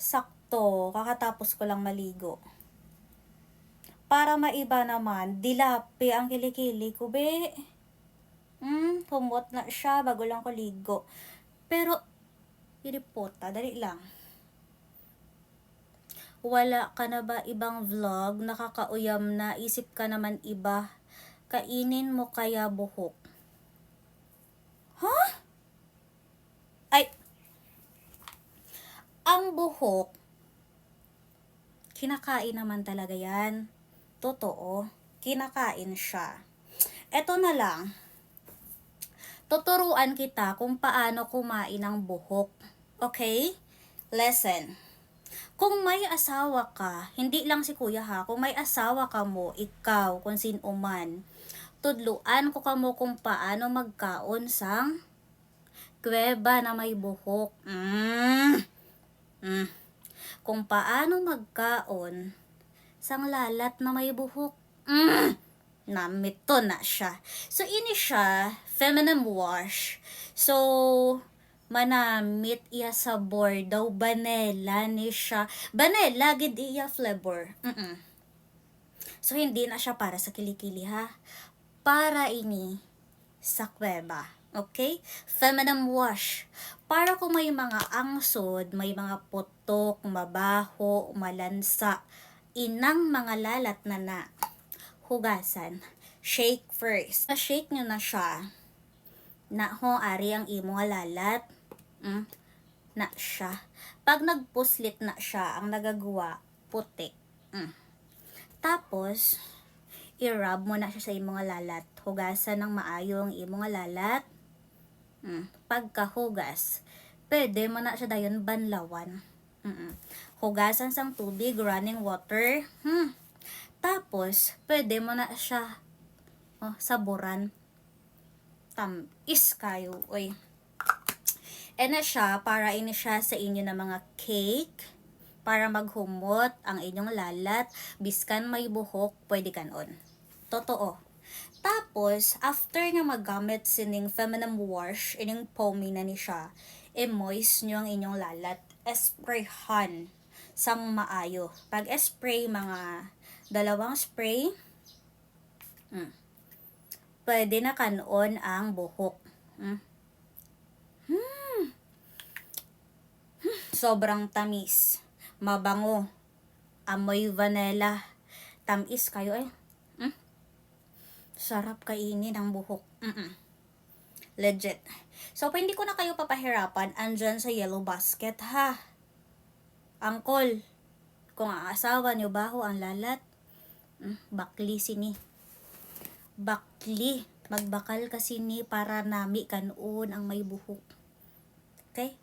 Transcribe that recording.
Sakto, kakatapos ko lang maligo. Para maiba naman, dilapi ang kilikili ko, be. Hmm, humot na siya bago lang ko ligo. Pero, iripota, dali lang. Wala ka na ba ibang vlog? Nakakauyam na, isip ka naman iba. Kainin mo kaya buhok. Ha? Ay, ang buhok, kinakain naman talaga yan. Totoo, kinakain siya. Eto na lang, tuturuan kita kung paano kumain ng buhok. Okay? Lesson. Kung may asawa ka, hindi lang si kuya ha, kung may asawa ka mo, ikaw, kung sino man, tudluan ko kamo kung paano magkaon sang kweba na may buhok. Mm. Mm. Kung paano magkaon sang lalat na may buhok. Mm. Namito na siya. So, ini siya, feminine wash. So, manamit iya sabor daw banela ni siya. Banela, gid iya flavor. Mm-mm. So, hindi na siya para sa kilikili ha. Para ini sa kweba. Okay? Feminine wash. Para kung may mga angsod, may mga putok, mabaho, malansa, inang mga lalat na na, hugasan. Shake first. Na-shake nyo na siya. Na ho, ari ang imo lalat. Mm, na siya. Pag nagpuslit na siya, ang nagagawa, puti. Mm. Tapos, i-rub mo na siya sa imong lalat. Hugasan ng maayo ang imong lalat. Mm. Pagkahugas, pwede mo na siya dayon banlawan. Mm-mm. Hugasan sang tubig, running water. Hmm. Tapos, pwede mo na siya oh, saburan. Tamis kayo. Oy. E siya, para ini siya sa inyo na mga cake para maghumot ang inyong lalat, biskan may buhok, pwede kanon. Totoo. Tapos, after nga magamit sining feminine wash, ining foamy na ni siya, i-moist nyo ang inyong lalat. Esprayhan sang maayo. Pag spray mga dalawang spray, mm, pwede na kanon ang buhok. Mm. Hmm. Hmm, Sobrang tamis. Mabango. Amoy vanilla. Tamis kayo eh. Mm. Sarap kainin ang buhok. Mm-mm. Legit. So, pa hindi ko na kayo papahirapan, andyan sa yellow basket, ha? Angkol, kung ang asawa niyo baho ang lalat, mm, bakli sini. Bakli. Magbakal kasi ni para nami kanon ang may buhok. Okay?